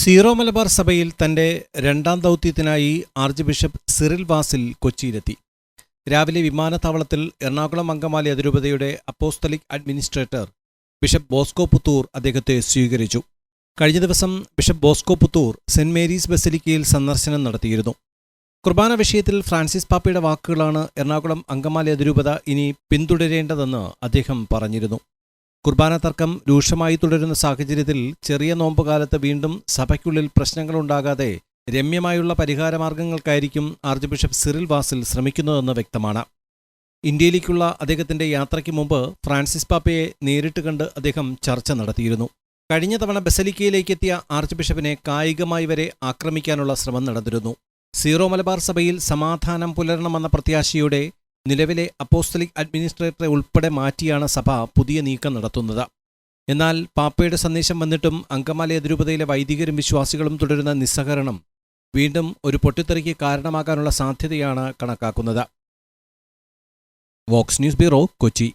Zero Malabar സഭയിൽ തന്റെ രണ്ടാം ദൗത്യത്തിനായി ആർച്ച് ബിഷപ്പ് സിറിൽ വാസിൽ കൊച്ചിയിലെത്തി. രാവിലെ വിമാനത്താവളത്തിൽ എറണാകുളം അങ്കമാലി അതിരൂപതയുടെ apostolic administrator bishop Bosco Puthur അദ്ദേഹത്തെ സ്വീകരിച്ചു. കഴിഞ്ഞ ദിവസം bishop Bosco Puthur saint Mary's ബസലിക്കയിൽ സന്ദർശനം നടത്തിയിരുന്നു. കുർബാന വിഷയത്തിൽ ഫ്രാൻസിസ് പാപ്പയുടെ വാക്കുകളാണ് എറണാകുളം അങ്കമാലി അതിരൂപത ഇനി പിന്തുടരേണ്ടതെന്ന് അദ്ദേഹം പറഞ്ഞിരുന്നു. കുർബാന തർക്കം രൂക്ഷമായി തുടരുന്ന സാഹചര്യത്തിൽ ചെറിയ നോമ്പുകാലത്ത് വീണ്ടും സഭയ്ക്കുള്ളിൽ പ്രശ്നങ്ങളുണ്ടാകാതെ രമ്യമായുള്ള പരിഹാരമാർഗങ്ങൾക്കായിരിക്കും ആർച്ച് ബിഷപ്പ് സിറിൽ വാസിൽ ശ്രമിക്കുന്നതെന്ന് വ്യക്തമാണ്. ഇന്ത്യയിലേക്കുള്ള അദ്ദേഹത്തിന്റെ യാത്രയ്ക്ക് മുമ്പ് ഫ്രാൻസിസ് പാപ്പയെ നേരിട്ട് കണ്ട് അദ്ദേഹം ചർച്ച നടത്തിയിരുന്നു. കഴിഞ്ഞ തവണ ബസലിക്കയിലേക്കെത്തിയ ആർച്ച് ബിഷപ്പിനെ കായികമായി വരെ ആക്രമിക്കാനുള്ള ശ്രമം നടന്നിരുന്നു. സീറോ മലബാർ സഭയിൽ സമാധാനം പുലരണമെന്ന പ്രത്യാശയോടെ നിലവിലെ അപ്പോസ്തലിക് അഡ്മിനിസ്ട്രേറ്ററെ ഉൾപ്പെടെ മാറ്റിയാണ് സഭ പുതിയ നീക്കം നടത്തുന്നത്. എന്നാൽ പാപ്പയുടെ സന്ദേശം വന്നിട്ടും അങ്കമാലി അതിരൂപതയിലെ വൈദികരും വിശ്വാസികളും തുടരുന്ന നിസ്സഹകരണം വീണ്ടും ഒരു പൊട്ടിത്തെറിക്ക് കാരണമാകാനുള്ള സാധ്യതയാണ് കണക്കാക്കുന്നത്. Vox news bureau Kochi.